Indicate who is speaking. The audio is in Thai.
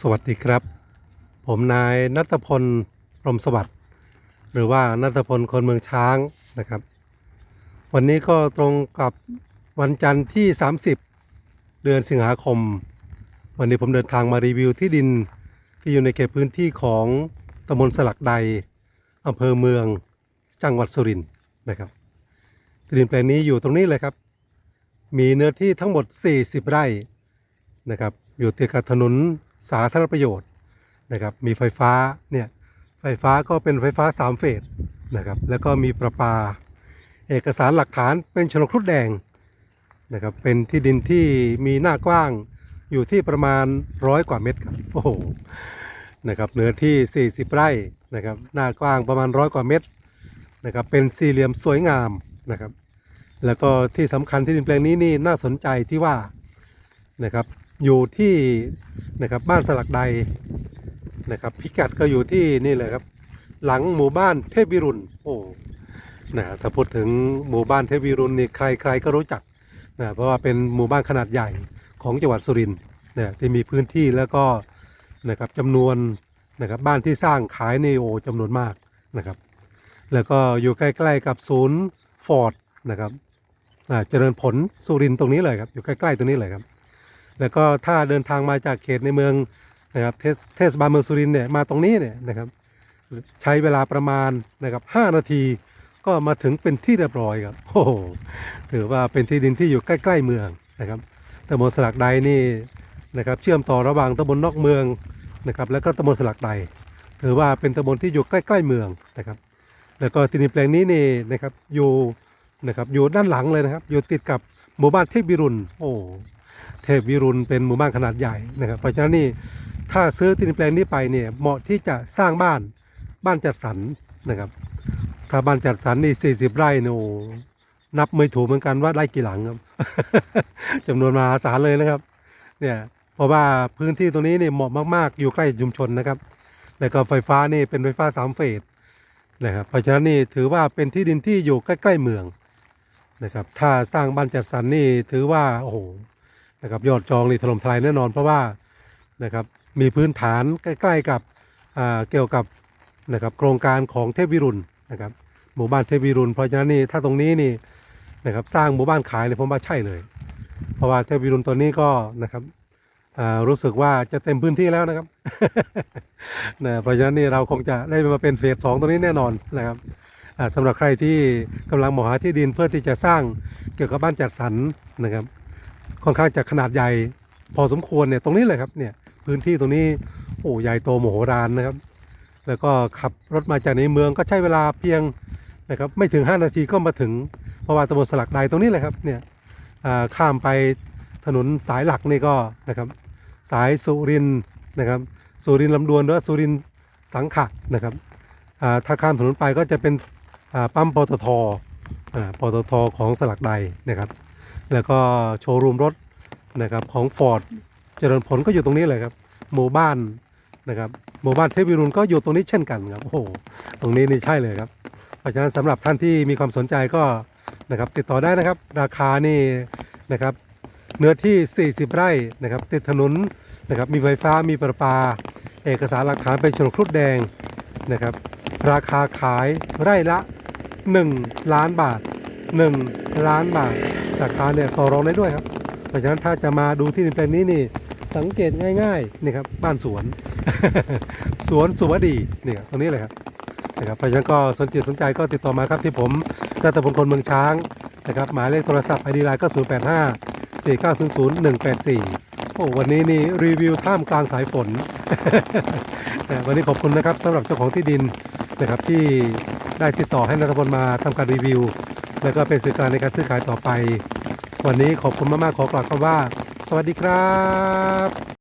Speaker 1: สวัสดีครับ ผมนายนัทพลพรมสวัสดิ์หรือว่านัทพลคนเมืองช้างนะครับ วันนี้ก็ตรงกับวันจันทร์ที่ 30 เดือนสิงหาคม วันนี้ผมเดินทางมารีวิวที่ดินที่อยู่ในเขตพื้นที่ของตำบลสลักใดอำเภอเมืองจังหวัดสุรินทร์นะครับที่ดินแปลงนี้อยู่ตรงนี้เลยครับ มีเนื้อที่ทั้งหมด 40 ไร่นะครับอยู่ติดกับถนน สาธารณประโยชน์นะครับมีไฟฟ้าเนี่ยไฟฟ้าก็เป็นไฟฟ้า 3 เฟสนะครับแล้วก็มีประปา เอกสารหลักฐานเป็นโฉนดครุฑแดงนะครับเป็นที่ดินที่มีหน้ากว้างอยู่ที่ประมาณร้อยกว่าเมตรครับโอ้โหนะครับเนื้อที่ 40 ไร่นะครับหน้ากว้างประมาณร้อยกว่าเมตรนะครับเป็นสี่เหลี่ยมสวยงามนะครับแล้วก็ที่สำคัญที่ดินแปลงนี้นี่น่าสนใจที่ว่านะครับ อยู่ที่นะครับบ้านสลักใดนะครับพิกัดก็อยู่ที่นี่เลยครับ หลังหมู่บ้านเทพวิรุณโอ้นะถ้าพูดถึงหมู่บ้านเทพวิรุณนี่ใครใครก็รู้จักนะเพราะว่าเป็นหมู่บ้านขนาดใหญ่ของจังหวัดสุรินทร์นะที่มีพื้นที่แล้วก็นะครับจำนวนนะครับบ้านที่สร้างขายในโอจำนวนมากนะครับ แล้วก็อยู่ใกล้ๆกับศูนย์ฟอร์ดนะครับเจริญผลสุรินทร์ตรงนี้เลยครับอยู่ใกล้ๆตรงนี้เลยครับ แล้วก็ถ้าเดินทางมาจากเขตในเมืองนะครับเทศบาลเมืองสุรินเนี่ยมาตรงนี้เนี่ยนะครับใช้เวลาประมาณนะครับ5นาทีก็มาถึงเป็นที่เรียบร้อยครับโอ้โหถือว่าเป็นที่ดินที่อยู่ใกล้ ๆ เมืองนะครับตำบลสลักใดนี่นะครับเชื่อมต่อระหว่างตำบลนอกเมืองนะครับแล้วก็ตำบลสลักใดถือว่าเป็นตำบลที่อยู่ใกล้ ๆ เมืองนะครับ แล้วก็ที่ดินแปลงนี้นี่นะครับอยู่นะครับอยู่ด้านหลังเลยนะครับ อยู่ติดกับหมู่บ้านเทพวิรุณโอ้ เทพวิรุณเป็นหมู่บ้านขนาดใหญ่นะครับเพราะฉะนั้นนี่ถ้าซื้อที่ดินแปลงนี้ไปเนี่ยเหมาะที่จะสร้างบ้านบ้านจัดสรรนะครับ ถ้าบ้านจัดสรรนี่ 40 ไร่เนี่ยโอ้นับไม่ถูกเหมือนกันว่าไร่กี่หลังครับจำนวนมหาศาลเลยนะครับเนี่ยเพราะว่าพื้นที่ตรงนี้เนี่ยเหมาะมาก ๆ อยู่ใกล้ชุมชนนะครับ แล้วก็ไฟฟ้านี่เป็นไฟฟ้าสามเฟสนะครับเพราะฉะนั้นนี่ถือว่าเป็นที่ดินที่อยู่ใกล้ ๆ เมืองนะครับ ถ้าสร้างบ้านจัดสรรนี่ถือว่าโอ้โห นะครับยอดจองนี่ถล่มทลายแน่นอนเพราะว่านะครับมีพื้นฐานใกล้ๆกับเกี่ยวกับนะครับโครงการของเทพวิรุณนะครับหมู่บ้านเทพวิรุณเพราะฉะนั้นนี่ถ้าตรงนี้นี่นะครับสร้างหมู่บ้านขายเลยผมว่าใช่เลย เพราะว่าเทพวิรุณตัวนี้ก็นะครับรู้สึกว่าจะเต็มพื้นที่แล้วนะครับนะเพราะฉะนั้นนี่เราคงจะได้มาเป็นเฟสสองตัวนี้แน่นอนนะครับอ่าสำหรับใครที่กำลังมองหาที่ดินเพื่อที่จะสร้างเกี่ยวกับบ้านจัดสรรนะครับ ค่อนข้างจะขนาดใหญ่พอสมควรเนี่ยตรงนี้เลยครับเนี่ยพื้นที่ตรงนี้โอ้ใหญ่โตโมโหฬารนะครับ แล้วก็ขับรถมาจากในเมืองก็ใช้เวลาเพียงนะครับไม่ถึง 5 นาทีก็มาถึงเพราะว่าตำบลสลักใดตรงนี้แหละครับเนี่ยข้ามไปถนนสายหลักนี่ก็นะครับสายสุรินนะครับสุรินลำดวนหรือว่าสุรินสังขะนะครับถ้าข้ามถนนไปก็จะเป็นปั๊มปตทปตทของสลักใดนะครับ แล้วก็โชว์รูมรถนะครับของฟอร์ดเจริญผลก็อยู่ตรงนี้เลยครับหมู่บ้านนะครับหมู่บ้านเทพวิรุณก็อยู่ตรงนี้เช่นกันครับโอ้โหตรงนี้นี่ใช่เลยครับ เพราะฉะนั้นสำหรับท่านที่มีความสนใจก็นะครับติดต่อได้นะครับ ราคานี่นะครับเนื้อที่ 40 ไร่นะครับติดถนนนะครับมีไฟฟ้ามีประปา เอกสารหลักฐานเป็นโฉนดครุฑแดงนะครับราคาขายไร่ละ 1 ล้านบาท 1 ล้านบาท ราคาเนี่ยต่อรองได้ด้วยครับ เพราะฉะนั้นถ้าจะมาดูที่ดินแปลงนี้นี่สังเกตง่ายๆนี่ครับบ้านสวน สวนสุวดีนี่ครับตรงนี้เลยครับนะครับเพราะฉะนั้นก็สนใจสนใจก็ติดต่อมาครับที่ผมรัตพลคนเมืองช้างนะครับหมายเลขโทรศัพท์ไอดีไลน์ก็0 8 5 4 9 0 0 1 8 4 โอ้วันนี้นี่รีวิวท่ามกลางสายฝน วันนี้ขอบคุณนะครับสำหรับเจ้าของที่ดินนะครับที่ได้ติดต่อให้นัทพลมาทำการรีวิว แล้วก็เป็นสื่อกลางในการซื้อขายต่อไป วันนี้ขอบคุณมากๆขอกล่าวคำว่า สวัสดีครับ